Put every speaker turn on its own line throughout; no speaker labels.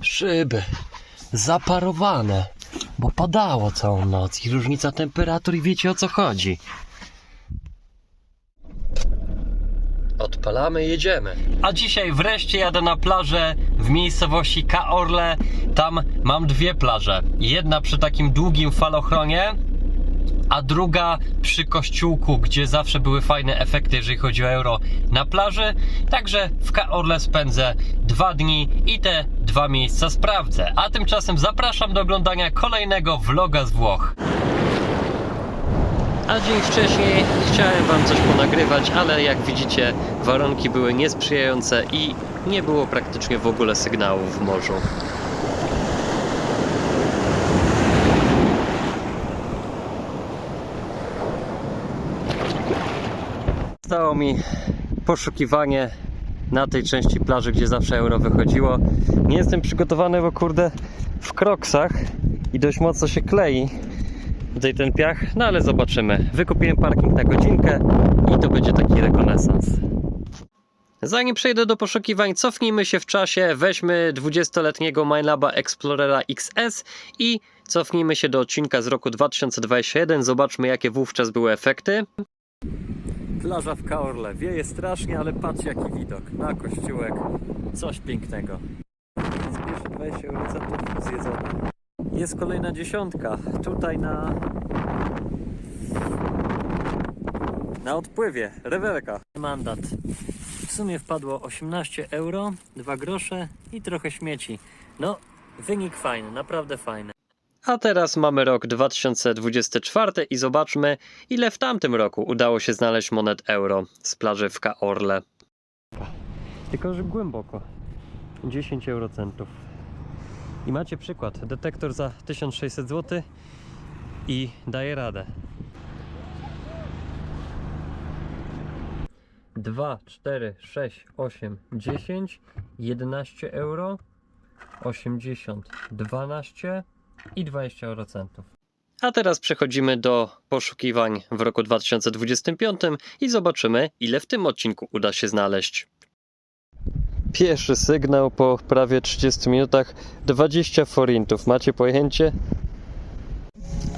Szyby zaparowane, bo padało całą noc i różnica temperatur i wiecie o co chodzi. Odpalamy, jedziemy. A dzisiaj wreszcie jadę na plażę w miejscowości Kaorle. Tam mam dwie plaże. Jedna przy takim długim falochronie, a druga przy kościółku, gdzie zawsze były fajne efekty, jeżeli chodzi o euro na plaży. Także w Kaorle spędzę dwa dni i te dwa miejsca sprawdzę. A tymczasem zapraszam do oglądania kolejnego vloga z Włoch. A dzień wcześniej chciałem Wam coś ponagrywać, ale jak widzicie, warunki były niesprzyjające i nie było praktycznie w ogóle sygnału w morzu. Stało mi poszukiwanie na tej części plaży, gdzie zawsze euro wychodziło. Nie jestem przygotowany, bo kurde w kroksach i dość mocno się klei tutaj ten piach, no ale zobaczymy. Wykupiłem parking na godzinkę i to będzie taki rekonesans. Zanim przejdę do poszukiwań, cofnijmy się w czasie, weźmy 20-letniego MyLaba Explorera XS i cofnijmy się do odcinka z roku 2021, zobaczmy jakie wówczas były efekty. Plaża w Kaorle, wieje strasznie, ale patrz jaki widok, na kościółek, coś pięknego. Zbierz 20 receptów zjedzone. Jest kolejna dziesiątka. Tutaj na. Na odpływie. Rewelka. Mandat. W sumie wpadło 18 euro, 2 grosze i trochę śmieci. No, wynik fajny, naprawdę fajny. A teraz mamy rok 2024 i zobaczmy, ile w tamtym roku udało się znaleźć monet euro z plaży w Kaorle. Tylko, że głęboko. 10 eurocentów. I macie przykład. Detektor za 1600 zł i daje radę. 2, 4, 6, 8, 10, 11 euro, 80, 12 i 20 eurocentów. A teraz przechodzimy do poszukiwań w roku 2025 i zobaczymy, ile w tym odcinku uda się znaleźć. Pierwszy sygnał po prawie 30 minutach 20 forintów. Macie pojęcie?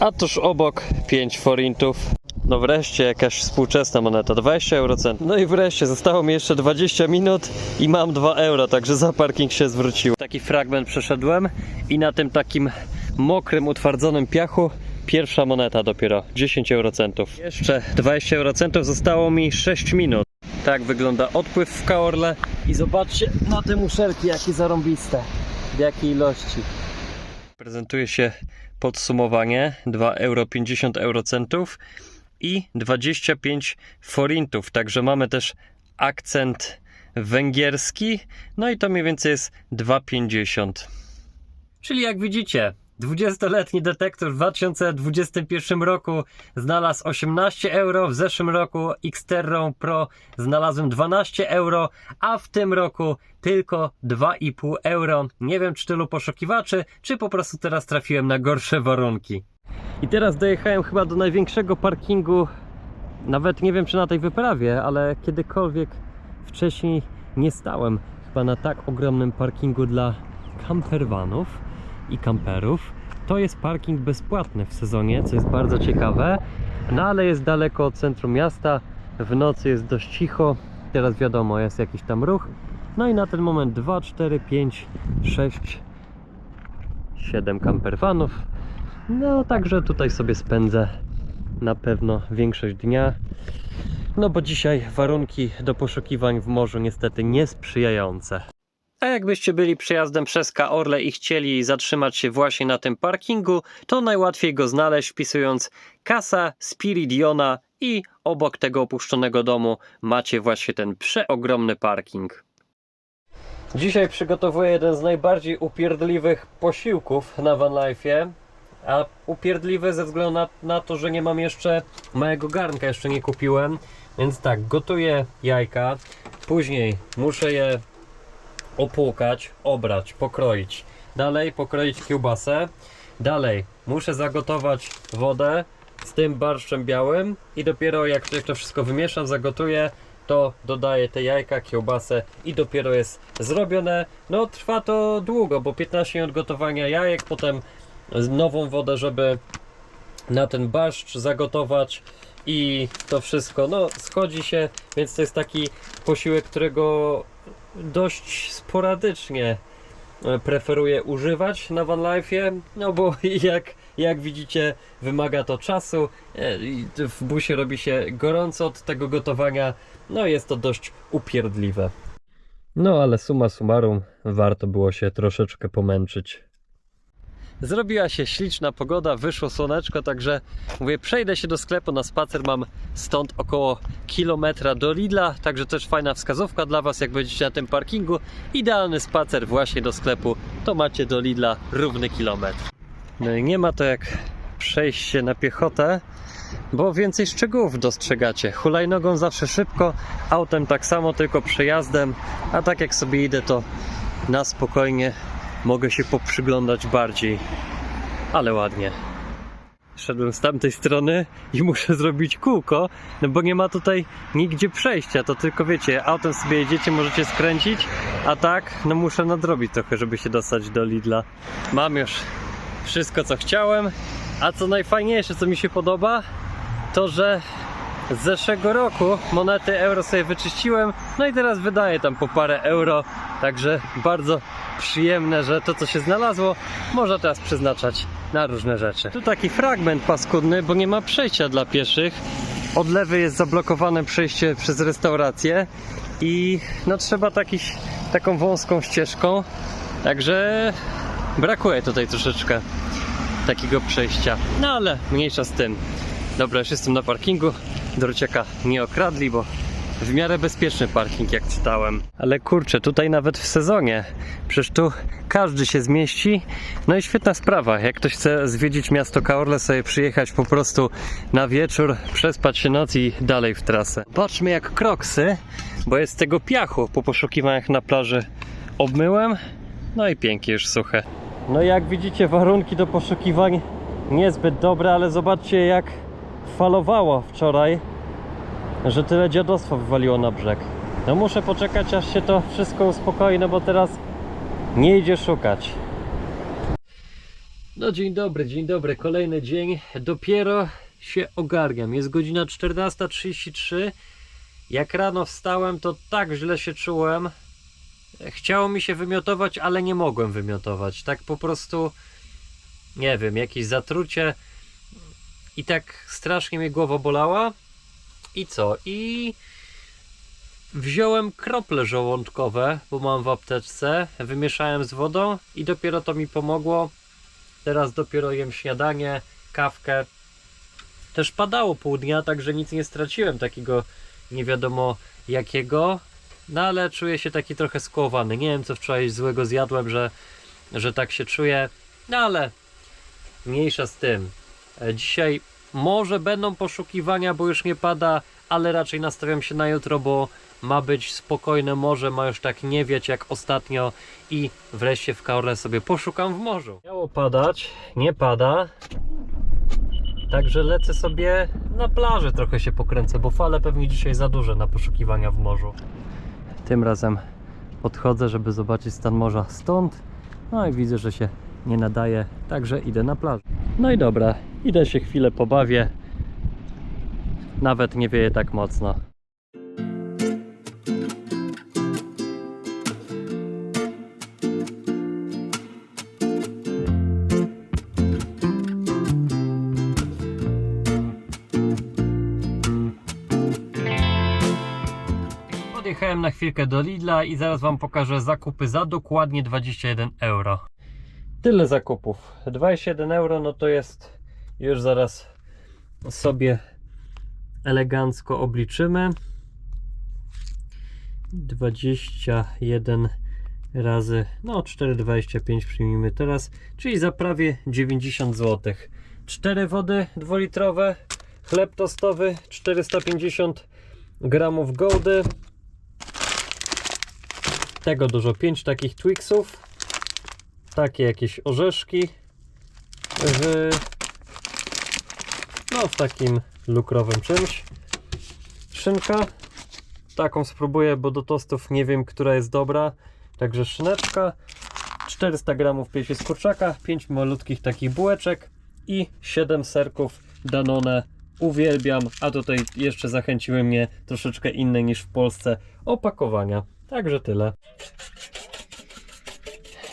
A tuż obok 5 forintów. No wreszcie jakaś współczesna moneta, 20 eurocent. No i wreszcie zostało mi jeszcze 20 minut i mam 2 euro, także za parking się zwrócił. Taki fragment przeszedłem i na tym takim mokrym, utwardzonym piachu pierwsza moneta dopiero, 10 eurocentów. Jeszcze 20 eurocentów, zostało mi 6 minut. Tak wygląda odpływ w Kaorle i zobaczcie na te muszelki jakie zarąbiste, w jakiej ilości. Prezentuje się podsumowanie 2 euro 50 eurocentów i 25 forintów, także mamy też akcent węgierski, no i to mniej więcej jest 2,50. Czyli jak widzicie, 20-letni detektor w 2021 roku znalazł 18 euro, w zeszłym roku Xterra Pro znalazłem 12 euro, a w tym roku tylko 2,5 euro. Nie wiem czy tylu poszukiwaczy, czy po prostu teraz trafiłem na gorsze warunki. I teraz dojechałem chyba do największego parkingu, nawet nie wiem czy na tej wyprawie, ale kiedykolwiek wcześniej nie stałem chyba na tak ogromnym parkingu dla campervanów i kamperów. To jest parking bezpłatny w sezonie, co jest bardzo ciekawe, no ale jest daleko od centrum miasta, w nocy jest dość cicho, teraz wiadomo jest jakiś tam ruch. No i na ten moment 2, 4, 5, 6, 7 campervanów. No także tutaj sobie spędzę na pewno większość dnia. No bo dzisiaj warunki do poszukiwań w morzu niestety niesprzyjające. A jakbyście byli przejazdem przez Kaorle i chcieli zatrzymać się właśnie na tym parkingu, to najłatwiej go znaleźć wpisując Casa Spiridiona i obok tego opuszczonego domu macie właśnie ten przeogromny parking. Dzisiaj przygotowuję jeden z najbardziej upierdliwych posiłków na Van Life'ie. A upierdliwy ze względu na, na to, że nie mam jeszcze małego garnka, jeszcze nie kupiłem. Więc tak, gotuję jajka, później muszę je opłukać, obrać, pokroić. Dalej pokroić kiełbasę. Dalej muszę zagotować wodę z tym barszczem białym i dopiero jak jak to wszystko wymieszam, zagotuję, to dodaję te jajka, kiełbasę i dopiero jest zrobione. No trwa to długo, bo 15 minut gotowania jajek, potem nową wodę, żeby na ten barszcz zagotować i to wszystko, no schodzi się, więc to jest taki posiłek, którego dość sporadycznie e, preferuję używać na Van Life'ie, no bo jak, jak widzicie wymaga to czasu, e, w busie robi się gorąco od tego gotowania, no jest to dość upierdliwe. No ale summa summarum, warto było się troszeczkę pomęczyć. Zrobiła się śliczna pogoda, wyszło słoneczko, także mówię, przejdę się do sklepu na spacer, mam stąd około kilometra do Lidla, także też fajna wskazówka dla Was, jak będziecie na tym parkingu. Idealny spacer właśnie do sklepu, to macie do Lidla równy kilometr. No i nie ma to jak przejść się na piechotę, bo więcej szczegółów dostrzegacie. Hulajnogą zawsze szybko, autem tak samo, tylko przejazdem, a tak jak sobie idę, to na spokojnie mogę się poprzyglądać bardziej. Ale ładnie. Szedłem z tamtej strony i muszę zrobić kółko, no bo nie ma tutaj nigdzie przejścia. To tylko wiecie, autem sobie jedziecie, możecie skręcić, a tak, no muszę nadrobić trochę, żeby się dostać do Lidla. Mam już wszystko, co chciałem, a co najfajniejsze, co mi się podoba, to że z zeszłego roku monety euro sobie wyczyściłem, no i teraz wydaję tam po parę euro, także bardzo przyjemne, że to co się znalazło można teraz przeznaczać na różne rzeczy. Tu taki fragment paskudny, bo nie ma przejścia dla pieszych. Od lewej jest zablokowane przejście przez restaurację i no trzeba taką wąską ścieżką, także brakuje tutaj troszeczkę takiego przejścia. No ale mniejsza z tym. Dobra, już jestem na parkingu. Dorociaka nie okradli, bo w miarę bezpieczny parking, jak czytałem. Ale kurczę, tutaj nawet w sezonie. Przecież tu każdy się zmieści. No i świetna sprawa. Jak ktoś chce zwiedzić miasto Kaorle, sobie przyjechać po prostu na wieczór, przespać się noc i dalej w trasę. Patrzmy jak kroksy, bo jest tego piachu po poszukiwaniach na plaży. Obmyłem, no i pięknie już suche. No jak widzicie warunki do poszukiwań niezbyt dobre, ale zobaczcie jak falowało wczoraj, że tyle dziadostwa wywaliło na brzeg. No muszę poczekać aż się to wszystko uspokoi, no bo teraz nie idzie szukać. No dzień dobry, dzień dobry, kolejny dzień. Dopiero się ogarniam. Jest godzina 14.33. Jak rano wstałem, to tak źle się czułem. Chciało mi się wymiotować, ale nie mogłem wymiotować. Tak po prostu, nie wiem, jakieś zatrucie i tak strasznie mnie głowa bolała. I co? I wziąłem krople żołądkowe, bo mam w apteczce, wymieszałem z wodą i dopiero to mi pomogło. Teraz dopiero jem śniadanie, kawkę. Też padało pół dnia, także nic nie straciłem takiego nie wiadomo jakiego. No ale czuję się taki trochę skłowany. Nie wiem co wczoraj złego zjadłem, że, że tak się czuję. No ale mniejsza z tym. E, Dzisiaj może będą poszukiwania, bo już nie pada, ale raczej nastawiam się na jutro, bo ma być spokojne morze, ma już tak nie wieć jak ostatnio i wreszcie w Kaorle sobie poszukam w morzu. Miało padać, nie pada. Także lecę sobie na plaży trochę się pokręcę, bo fale pewnie dzisiaj za duże na poszukiwania w morzu. Tym razem podchodzę, żeby zobaczyć stan morza stąd. No i widzę, że się nie nadaje, także idę na plażę. No i dobra, idę się chwilę pobawię. Nawet nie wieje tak mocno. Podjechałem na chwilkę do Lidla i zaraz Wam pokażę zakupy za dokładnie 21 euro. Tyle zakupów. 21 euro, no to jest już zaraz sobie elegancko obliczymy. 21 razy, no 4,25 przyjmijmy teraz, czyli za prawie 90 zł. 4 wody dwulitrowe, chleb tostowy 450 gramów goldy. Tego dużo, 5 takich Twixów takie jakieś orzeszki w, no, w takim lukrowym czymś. Szynka taką spróbuję, bo do tostów nie wiem, która jest dobra. Także szyneczka, 400 gramów piersi z kurczaka, 5 malutkich takich bułeczek i 7 serków Danone. Uwielbiam, a tutaj jeszcze zachęciły mnie troszeczkę inne niż w Polsce opakowania. Także tyle.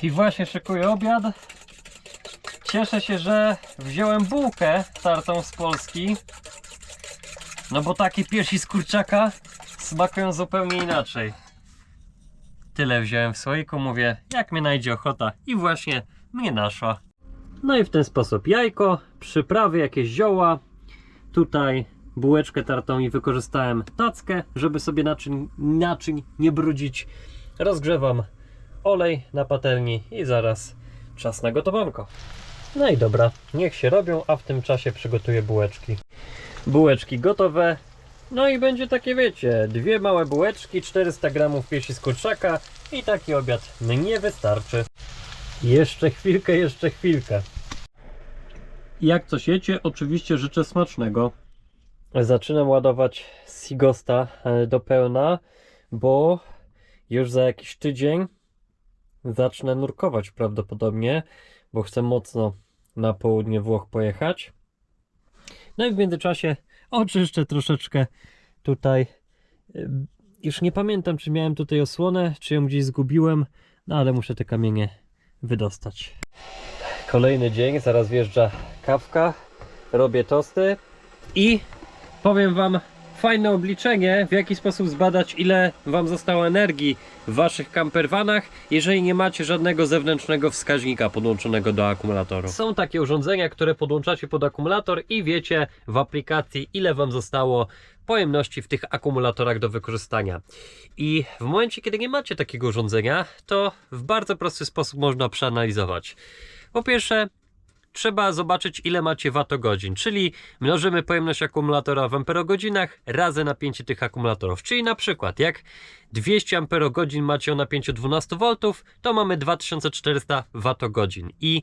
I właśnie szykuję obiad. Cieszę się, że wziąłem bułkę tartą z Polski. No bo takie piersi z kurczaka smakują zupełnie inaczej. Tyle wziąłem w słoiku, mówię, jak mnie najdzie ochota i właśnie mnie naszła. No i w ten sposób jajko, przyprawy, jakieś zioła. Tutaj bułeczkę tartą i wykorzystałem tackę, żeby sobie naczyń, naczyń nie brudzić. Rozgrzewam olej na patelni i zaraz czas na gotowanko. No i dobra, niech się robią, a w tym czasie przygotuję bułeczki. Bułeczki gotowe. No i będzie takie, wiecie, dwie małe bułeczki, 400 gramów piersi z kurczaka i taki obiad mnie wystarczy. Jeszcze chwilkę, jeszcze chwilkę. Jak coś jecie, oczywiście życzę smacznego. Zaczynam ładować Sigosta e, do pełna, bo już za jakiś tydzień zacznę nurkować prawdopodobnie, bo chcę mocno na południe Włoch pojechać. No i w międzyczasie oczyszczę troszeczkę tutaj. Już nie pamiętam, czy miałem tutaj osłonę, czy ją gdzieś zgubiłem, no ale muszę te kamienie wydostać. Kolejny dzień, zaraz wjeżdża kawka, robię tosty i powiem Wam fajne obliczenie, w jaki sposób zbadać, ile Wam zostało energii w Waszych campervanach, jeżeli nie macie żadnego zewnętrznego wskaźnika podłączonego do akumulatoru. Są takie urządzenia, które podłączacie pod akumulator i wiecie w aplikacji, ile Wam zostało pojemności w tych akumulatorach do wykorzystania. I w momencie, kiedy nie macie takiego urządzenia, to w bardzo prosty sposób można przeanalizować. Po pierwsze, trzeba zobaczyć, ile macie watogodzin, czyli mnożymy pojemność akumulatora w amperogodzinach razy napięcie tych akumulatorów. Czyli na przykład, jak 200 amperogodzin macie o napięciu 12 V, to mamy 2400 watogodzin. I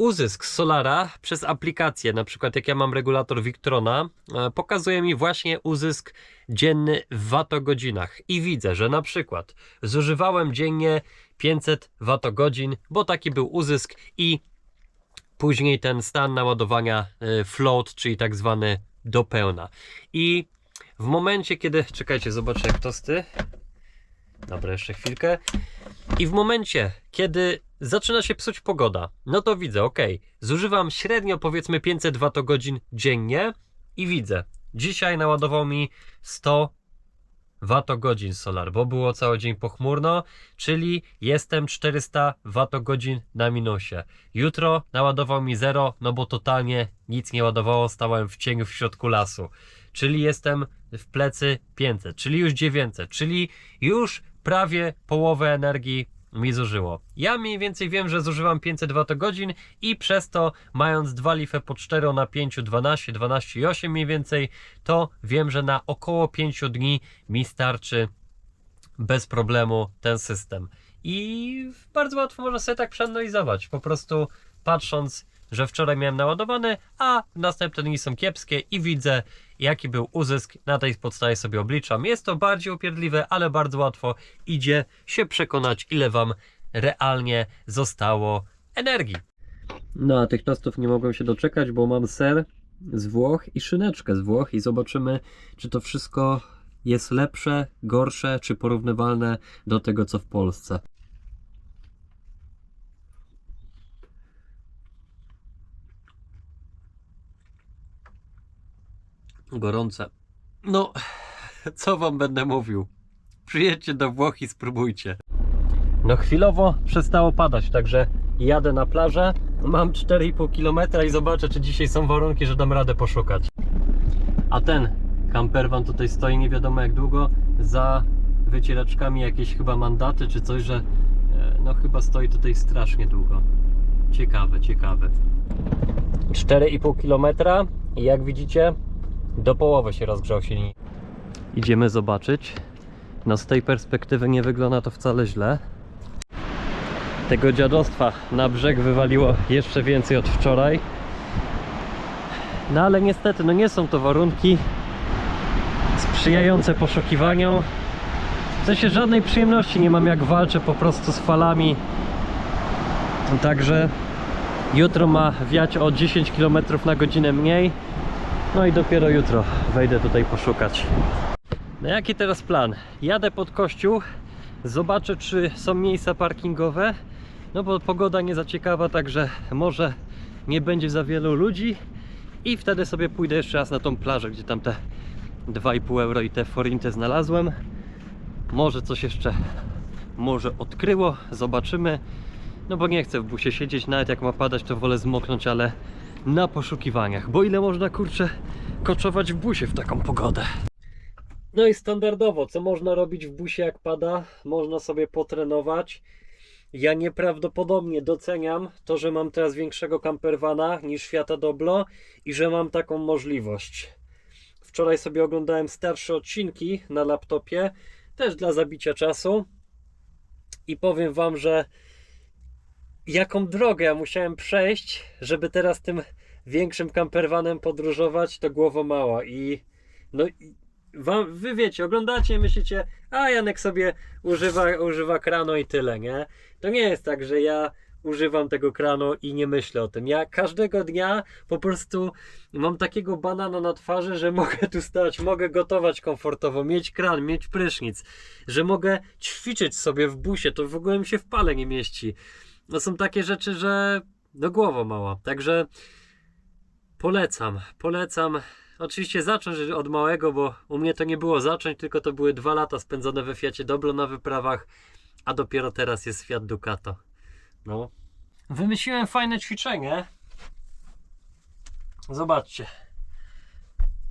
uzysk Solara przez aplikację, na przykład jak ja mam regulator Victrona, e, pokazuje mi właśnie uzysk dzienny w watogodzinach. I widzę, że na przykład zużywałem dziennie 500 watogodzin, bo taki był uzysk i później ten stan naładowania y, float, czyli tak zwany do pełna. I w momencie, kiedy. Czekajcie, zobaczę jak tosty. Dobra, jeszcze chwilkę. I w momencie, kiedy zaczyna się psuć pogoda, no to widzę, ok, zużywam średnio powiedzmy 500 watogodzin dziennie i widzę, dzisiaj naładował mi 100 watogodzin solar, bo było cały dzień pochmurno, czyli jestem 400 watogodzin na minusie. Jutro naładował mi 0, no bo totalnie nic nie ładowało, stałem w cieniu w środku lasu. Czyli jestem w plecy 500, czyli już 900, czyli już prawie połowę energii mi zużyło. Ja mniej więcej wiem, że zużywam 500 watogodzin i przez to mając dwa lify po 4 na 5, 12, 12 i 8 mniej więcej, to wiem, że na około 5 dni mi starczy bez problemu ten system. I bardzo łatwo można sobie tak przeanalizować. Po prostu patrząc, że wczoraj miałem naładowany, a następne dni są kiepskie i widzę, jaki był uzysk. Na tej podstawie sobie obliczam. Jest to bardziej upierdliwe, ale bardzo łatwo idzie się przekonać, ile Wam realnie zostało energii. No a tych tostów nie mogłem się doczekać, bo mam ser z Włoch i szyneczkę z Włoch i zobaczymy, czy to wszystko jest lepsze, gorsze, czy porównywalne do tego, co w Polsce. Gorące. No, co wam będę mówił? Przyjedźcie do Włoch i spróbujcie. No chwilowo przestało padać, także jadę na plażę. Mam 4,5 km i zobaczę, czy dzisiaj są warunki, że dam radę poszukać. A ten campervan tutaj stoi nie wiadomo jak długo za wycieraczkami jakieś chyba mandaty czy coś, że e, no chyba stoi tutaj strasznie długo. Ciekawe, ciekawe. 4,5 km i jak widzicie do połowy się rozgrzał silnik. Idziemy zobaczyć. No z tej perspektywy nie wygląda to wcale źle. Tego dziadostwa na brzeg wywaliło jeszcze więcej od wczoraj. No ale niestety, no nie są to warunki sprzyjające poszukiwaniom. W sensie żadnej przyjemności nie mam jak walczę po prostu z falami. Także jutro ma wiać o 10 km na godzinę mniej. No i dopiero jutro wejdę tutaj poszukać. No jaki teraz plan? Jadę pod kościół, zobaczę czy są miejsca parkingowe. No bo pogoda nie za ciekawa, także może nie będzie za wielu ludzi. I wtedy sobie pójdę jeszcze raz na tą plażę, gdzie tam te 2,5 euro i te forinty znalazłem. Może coś jeszcze może odkryło, zobaczymy. No bo nie chcę w busie siedzieć, nawet jak ma padać to wolę zmoknąć, ale na poszukiwaniach. Bo ile można kurczę koczować w busie w taką pogodę? No i standardowo, co można robić w busie jak pada? Można sobie potrenować. Ja nieprawdopodobnie doceniam to, że mam teraz większego campervana niż Fiata Doblo i że mam taką możliwość. Wczoraj sobie oglądałem starsze odcinki na laptopie, też dla zabicia czasu. I powiem Wam, że jaką drogę ja musiałem przejść, żeby teraz tym większym campervanem podróżować, to głowa mała. I no, wam, wy wiecie, oglądacie myślicie, a Janek sobie używa, używa krano i tyle, nie? To nie jest tak, że ja używam tego kranu i nie myślę o tym. Ja każdego dnia po prostu mam takiego banana na twarzy, że mogę tu stać, mogę gotować komfortowo, mieć kran, mieć prysznic, że mogę ćwiczyć sobie w busie, to w ogóle mi się w pale nie mieści. No są takie rzeczy, że no głowa mała. Także polecam, polecam. Oczywiście zacząć od małego, bo u mnie to nie było zacząć, tylko to były dwa lata spędzone we Fiacie Doblo na wyprawach, a dopiero teraz jest Fiat Ducato. No. Wymyśliłem fajne ćwiczenie. Zobaczcie.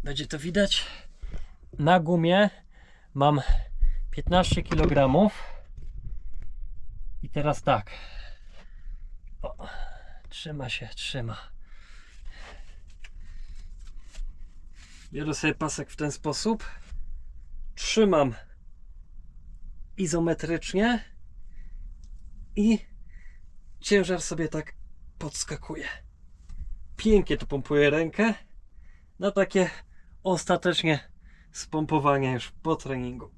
Będzie to widać. Na gumie mam 15 kg. I teraz tak. O, trzyma się, trzyma. Biorę sobie pasek w ten sposób. Trzymam izometrycznie i ciężar sobie tak podskakuje. Pięknie to pompuje rękę na takie ostatecznie spompowanie już po treningu.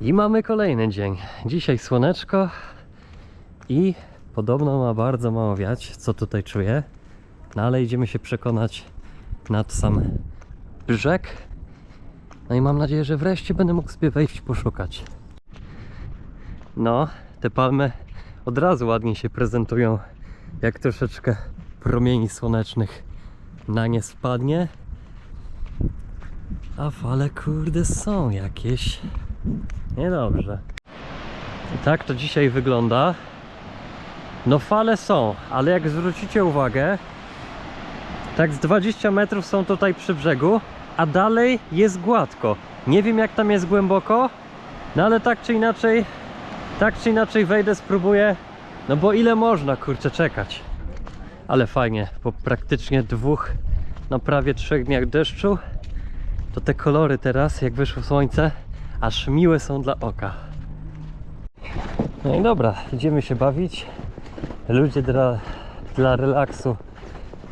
I mamy kolejny dzień. Dzisiaj słoneczko i podobno ma bardzo mało wiać, co tutaj czuję. No ale idziemy się przekonać nad sam brzeg. No i mam nadzieję, że wreszcie będę mógł sobie wejść poszukać. No, te palmy od razu ładnie się prezentują, jak troszeczkę promieni słonecznych na nie spadnie. A fale kurde są jakieś. Niedobrze. I tak to dzisiaj wygląda. No fale są, ale jak zwrócicie uwagę, tak z 20 metrów są tutaj przy brzegu, a dalej jest gładko. Nie wiem jak tam jest głęboko, no ale tak czy inaczej, tak czy inaczej wejdę, spróbuję, no bo ile można kurczę czekać. Ale fajnie, po praktycznie dwóch, no prawie trzech dniach deszczu, to te kolory teraz, jak wyszło słońce, aż miłe są dla oka. No i dobra, idziemy się bawić. Ludzie dla, dla relaksu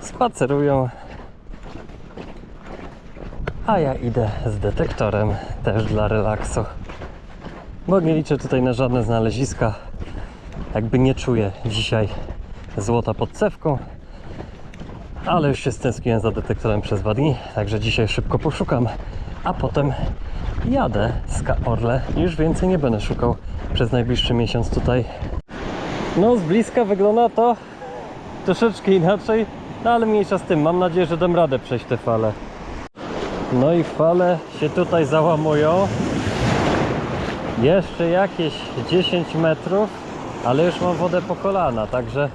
spacerują. A ja idę z detektorem też dla relaksu. Bo nie liczę tutaj na żadne znaleziska. Jakby nie czuję dzisiaj złota pod cewką. Ale już się stęskniłem za detektorem przez dwa dni, także dzisiaj szybko poszukam, a potem jadę z Orle. Już więcej nie będę szukał przez najbliższy miesiąc tutaj. No, z bliska wygląda to troszeczkę inaczej, no ale mniejsza z tym. Mam nadzieję, że dam radę przejść te fale. No i fale się tutaj załamują. Jeszcze jakieś 10 metrów, ale już mam wodę po kolana, także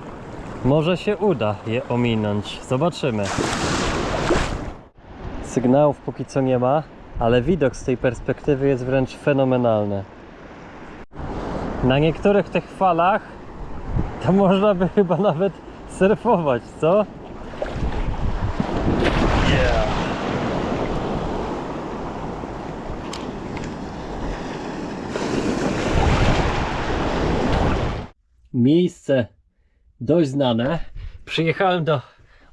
może się uda je ominąć. Zobaczymy. Sygnałów póki co nie ma, ale widok z tej perspektywy jest wręcz fenomenalny. Na niektórych tych falach to można by chyba nawet surfować, co? Miejsce dość znane. Przyjechałem do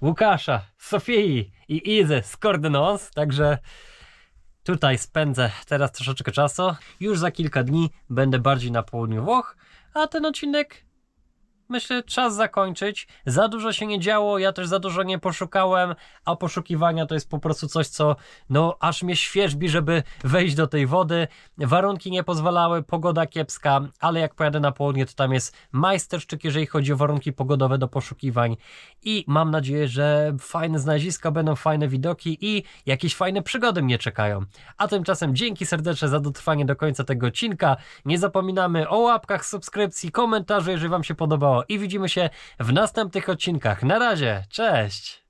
Łukasza, Sofii i Izy z Cordonons, także tutaj spędzę teraz troszeczkę czasu. Już za kilka dni będę bardziej na południu Włoch, a ten odcinek myślę czas zakończyć. Za dużo się nie działo, ja też za dużo nie poszukałem, a poszukiwania to jest po prostu coś, co no aż mnie świeżbi, żeby wejść do tej wody. Warunki nie pozwalały, pogoda kiepska, ale jak pojadę na południe, to tam jest majsterszczyk, jeżeli chodzi o warunki pogodowe do poszukiwań i mam nadzieję, że fajne znaleziska będą, fajne widoki i jakieś fajne przygody mnie czekają. A tymczasem dzięki serdeczne za dotrwanie do końca tego odcinka. Nie zapominamy o łapkach, subskrypcji, komentarzu, jeżeli Wam się podobało i widzimy się w następnych odcinkach. Na razie, cześć!